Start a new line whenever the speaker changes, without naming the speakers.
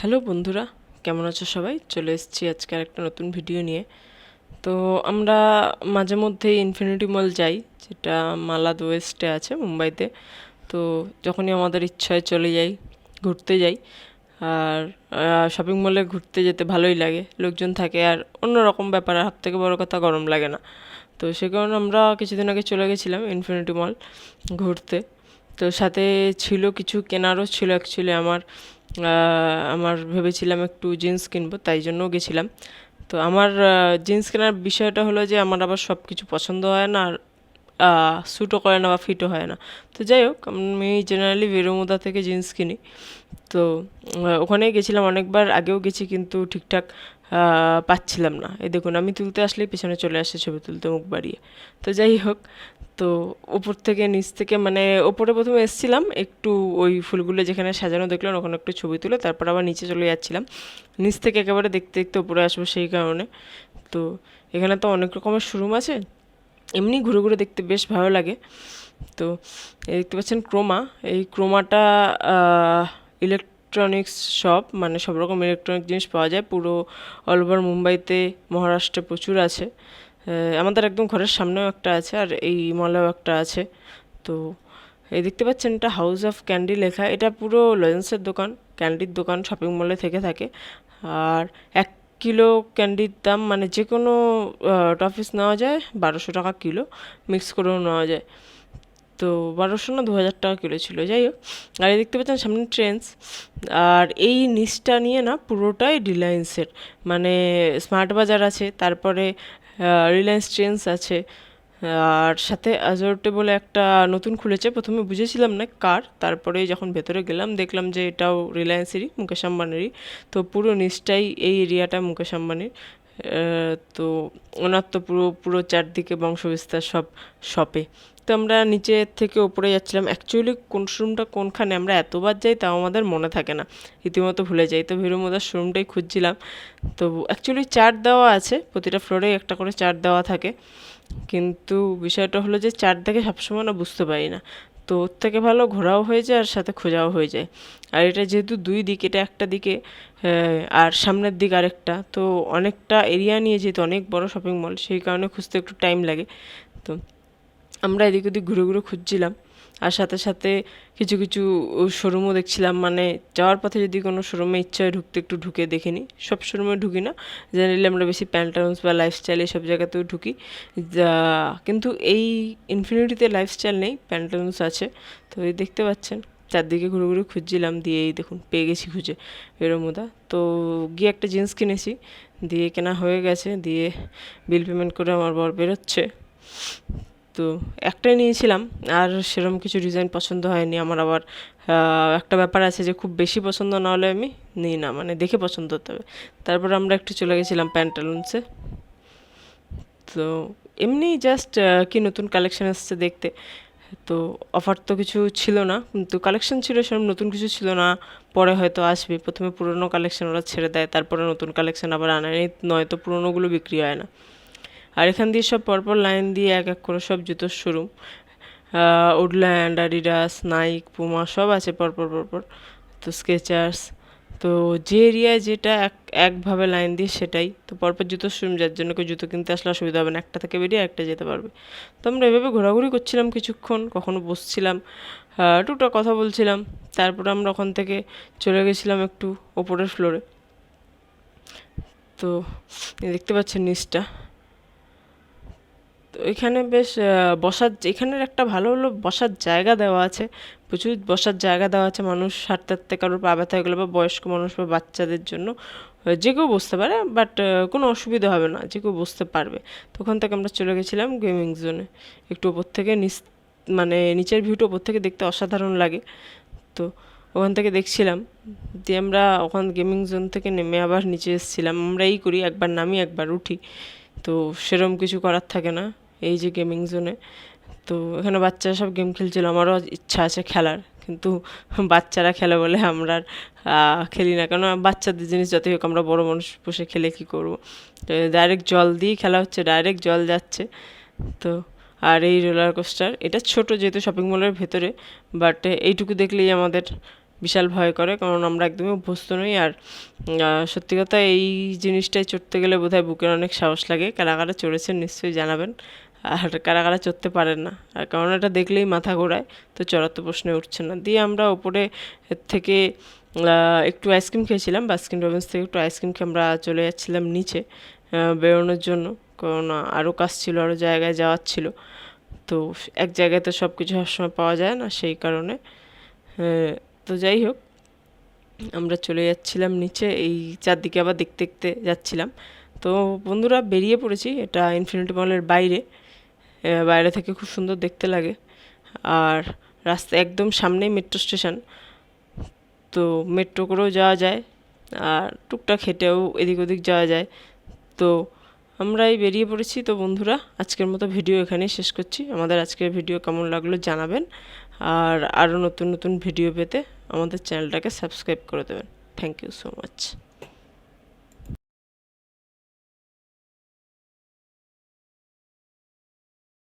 Hello বন্ধুরা, কেমন আছো সবাই? চলে এসেছি আজকে একটা নতুন ভিডিও নিয়ে। তো আমরা মাঝে মধ্যেই ইনফিনিটি মল যাই, যেটা মালাদ ওয়েস্টে আছে, মুম্বাইতে। তো যখনই আমাদের ইচ্ছায় চলে যাই, ঘুরতে যাই, আর শপিং মলে ঘুরতে যেতে ভালোই লাগে। লোকজন থাকে, আর অন্যরকম ব্যাপার, আর সব থেকে বড় কথা গরম লাগে না। তো সে কারণে আমরা কিছুদিন আগে চলে গেছিলাম ইনফিনিটি মল ঘুরতে। তো সাথে ছিল কিছু কেনারও ছিল অ্যাকচুয়ালি আমার। আমার ভেবেছিলাম একটু জিন্স কিনবো, তাই জন্যও গেছিলাম। তো আমার জিন্স কেনার বিষয়টা হলো যে আমার আবার সব কিছু পছন্দ হয় না, আর স্যুটও করে না বা ফিটও হয় না। তো যাই হোক, আমি জেনারেলি বেরোমুদা থেকে জিন্স কিনি। তো ওখানেই গেছিলাম অনেকবার, আগেও গেছি কিন্তু ঠিকঠাক পাচ্ছিলাম না। এই দেখুন, আমি তুলতে আসলেই পেছনে চলে আসে ছবি তুলতে, মুখ বাড়িয়ে। তো যাই হোক তো ওপর থেকে নিচ থেকে মানে ওপরে প্রথমে এসছিলাম, একটু ওই ফুলগুলো যেখানে সাজানো দেখলাম, ওখানে একটু ছবি তুলে তারপর আবার নিচে চলে যাচ্ছিলাম। নিচ থেকে একেবারে দেখতে দেখতে উপরে আসব সেই কারণে। তো এখানে তো অনেক রকমের শোরুম আছে, এমনি ঘুরে ঘুরে দেখতে বেশ ভালো লাগে। তো দেখতে পাচ্ছেন ক্রোমা, এই ক্রোমাটা ইলেকট্রনিক্স শপ মানে সব রকম ইলেকট্রনিক জিনিস পাওয়া যায়। পুরো অল ওভার মুম্বাইতে, মহারাষ্ট্রে প্রচুর আছে। আমাদের একদম ঘরের সামনেও একটা আছে আর এই মলেও একটা আছে। তো এই দেখতে পাচ্ছেন এটা হাউস অফ ক্যান্ডি লেখা। এটা পুরো লজেন্সের দোকান ক্যান্ডির দোকান শপিং মলে থেকে থাকে। আর এক কিলো ক্যান্ডির দাম মানে যে কোনো টফিস নেওয়া যায় বারোশো টাকা কিলো মিক্স করেও নেওয়া যায়। তো বারোশো না দু হাজার টাকা কিলো ছিল, যাই হোক। আর এই দেখতে পাচ্ছেন সামনে ট্রেন্স আর এই নিচটা নিয়ে না পুরোটাই রিলায়েন্সের মানে স্মার্ট বাজার আছে, তারপরে রিলায়েন্স চেঞ্জ আছে। আর সাথে আজরটে বলে একটা নতুন খুলেছে। প্রথমে বুঝেছিলাম না কার। তারপরে যখন ভেতরে গেলাম, দেখলাম যে এটাও রিলায়েন্সেরই মুকেশ আম্বানিরই। তো পুরো নিচটাই এই এরিয়াটা মুকেশ আম্বানির। তো ওনার তো পুরো পুরো চারদিকে বংশবিস্তার সব শপে তো আমরা নিচে থেকে ওপরে যাচ্ছিলাম। অ্যাকচুয়ালি কোন শোরুমটা কোনখানে আমরা এতবার যাই তাও আমাদের মনে থাকে না। রীতিমতো ভুলে যাই। তো ভীরুমোদার শোরুমটাই খুঁজছিলাম। তো অ্যাকচুয়ালি চার্ট দেওয়া আছে। প্রতিটা ফ্লোরে একটা করে চার্ট দেওয়া থাকে। কিন্তু বিষয়টা হলো যে চার্ট দেখে সবসময় না বুঝতে পারি না। তো ওর থেকে ভালো ঘোরাও হয়ে যায় আর সাথে খোঁজাও হয়ে যায়। আর এটা যেহেতু দুই দিক, এটা একটা দিকে আর সামনের দিক আরেকটা। তো অনেকটা এরিয়া নিয়ে যেহেতু অনেক বড় শপিং মল সেই কারণে খুঁজতে একটু টাইম লাগে। তো আমরা এদিক ওদিক ঘুরে ঘুরে খুঁজছিলাম। আর সাথে সাথে কিছু কিছু শোরুমও দেখছিলাম। মানে যাওয়ার পথে যদি কোনো শোরুমে ইচ্ছা হয় ঢুকতে একটু ঢুকে দেখে নিই। সব শোরুমে ঢুকি না। জেনারেলি আমরা বেশি প্যান্টালুন্স বা লাইফস্টাইল এইসব জায়গাতেও ঢুকি। যা, কিন্তু এই ইনফিনিটিতে লাইফস্টাইল নেই প্যান্টালুন্স আছে। তো এই দেখতে পাচ্ছেন, চারদিকে ঘুরে ঘুরে খুঁজছিলাম। দিয়ে এই দেখুন, পেয়ে গেছি খুঁজে এরমুদা তো গিয়ে একটা জিন্স কিনেছি। দিয়ে কেনা হয়ে গেছে। দিয়ে বিল পেমেন্ট করে আমার বর বেরোচ্ছে। তো একটাই নিয়েছিলাম। আর সেরকম কিছু ডিজাইন পছন্দ হয়নি। আমার আবার একটা ব্যাপার আছে যে খুব বেশি পছন্দ না হলে আমি নিই না। মানে দেখে পছন্দ হতে হবে। তারপর আমরা একটু চলে গেছিলাম প্যান্টালুন্সে তো এমনি জাস্ট কি নতুন কালেকশন আসছে দেখতে। তো অফার তো কিছু ছিল না। কিন্তু কালেকশন ছিল সেরকম নতুন কিছু ছিল না। পরে হয়তো আসবে। প্রথমে পুরনো কালেকশন ওরা ছেড়ে দেয়। তারপরে নতুন কালেকশন আবার আনে নয়তো পুরনোগুলো বিক্রি হয় না। আর এখান দিয়ে সব পরপর লাইন দিয়ে এক এক করে সব জুতোর showroom. Woodland Adidas Nike Puma সব আছে পরপর পরপর। তো স্কেচার্স তো যে এরিয়ায় যেটা এক, একভাবে লাইন দিয়ে সেটাই। তো পরপর জুতো শোরুম, যার জন্য কেউ জুতো কিনতে আসলে অসুবিধা হবে না। একটা থেকে বেরিয়ে একটা যেতে পারবে। তো আমরা এভাবে ঘোরাঘুরি করছিলাম কিছুক্ষণ, কখনো বসছিলাম টুকটাক কথা বলছিলাম। তারপর আমরা ওখান থেকে চলে গেছিলাম একটু ওপরের ফ্লোরে তো দেখতে পাচ্ছেন নিচটা। তো এখানে বেশ বসার, এখানের একটা ভালো হলো, বসার জায়গা দেওয়া আছে। প্রচুর বসার জায়গা দেওয়া আছে মানুষ হাঁটতে হাঁটতে কারোর পা ব্যথা হয়ে গেলো বা বয়স্ক মানুষ বা বাচ্চাদের জন্য। যে কেউ বসতে পারে, বাট কোনো অসুবিধা হবে না, যে কেউ বসতে পারবে। তখন থেকে আমরা চলে গেছিলাম গেমিং জোনে। একটু ওপর থেকে নিচ মানে নিচের ভিউটা ওপর থেকে দেখতে অসাধারণ লাগে। তো ওখান থেকে দেখছিলাম, দিয়ে আমরা ওখান গেমিং জোন থেকে নেমে আবার নিচে এসেছিলাম। আমরা এই করি, একবার নামি, একবার উঠি। তো সেরম কিছু করার থাকে না। এই যে গেমিং জোনে তো এখানে বাচ্চারা সব গেম খেলছিল, আমারও ইচ্ছা আছে খেলার। কিন্তু বাচ্চারা খেলে বলে আমরা খেলি না। কেন বাচ্চাদের জিনিস যতই হোক, আমরা বড়ো মানুষ বসে খেলে কী করব? তো ডাইরেক্ট জল দিয়েই খেলা হচ্ছে ডাইরেক্ট জল যাচ্ছে। তো আর এই রোলার কোস্টার এটা ছোট যেহেতু শপিং মলের ভেতরে বাট এইটুকু দেখলেই আমাদের বিশাল ভয় করে। কারণ আমরা একদমই অভ্যস্ত নই। আর সত্যি কথা এই জিনিসটায় চড়তে গেলে বোধহয় বুকের অনেক সাহস লাগে। কারা কারা চড়েছেন, নিশ্চয়ই জানাবেন। আর কারা কারা চড়তে পারেন না। আর কারণ এটা দেখলেই মাথা ঘোরায়, তো চড়ার তো প্রশ্নে উঠছে না। দিয়ে আমরা ওপরে থেকে একটু আইসক্রিম খেয়েছিলাম বাস্কিন রবিন্স থেকে একটু আইসক্রিম খেয়ে আমরা চলে যাচ্ছিলাম নিচে বেরোনোর জন্য। কারণ আরও কাজ ছিল, আরও জায়গায় যাওয়ার ছিল। তো এক জায়গায় তো সব কিছু সবসময় পাওয়া যায় না সেই কারণে তো যাই হোক, আমরা চলে যাচ্ছিলাম নিচে, এই চারদিকে আবার দেখতে দেখতে যাচ্ছিলাম। তো বন্ধুরা, বেরিয়ে পড়েছি, এটা ইনফিনিটি মলের বাইরে। বাইরে থেকে খুব সুন্দর দেখতে লাগে। আর রাস্তা একদম সামনেই মেট্রো স্টেশন তো মেট্রো করেও যাওয়া যায়, আর টুকটাক হেঁটেও এদিক ওদিক যাওয়া যায়। তো আমরাই বেরিয়ে পড়েছি। তো বন্ধুরা, আজকের মতো ভিডিও এখানেই শেষ করছি। আমাদের আজকের ভিডিও কেমন লাগল জানাবেন। আর আরও নতুন নতুন ভিডিও পেতে আমাদের চ্যানেলটাকে সাবস্ক্রাইব করে দেবেন। Thank you so much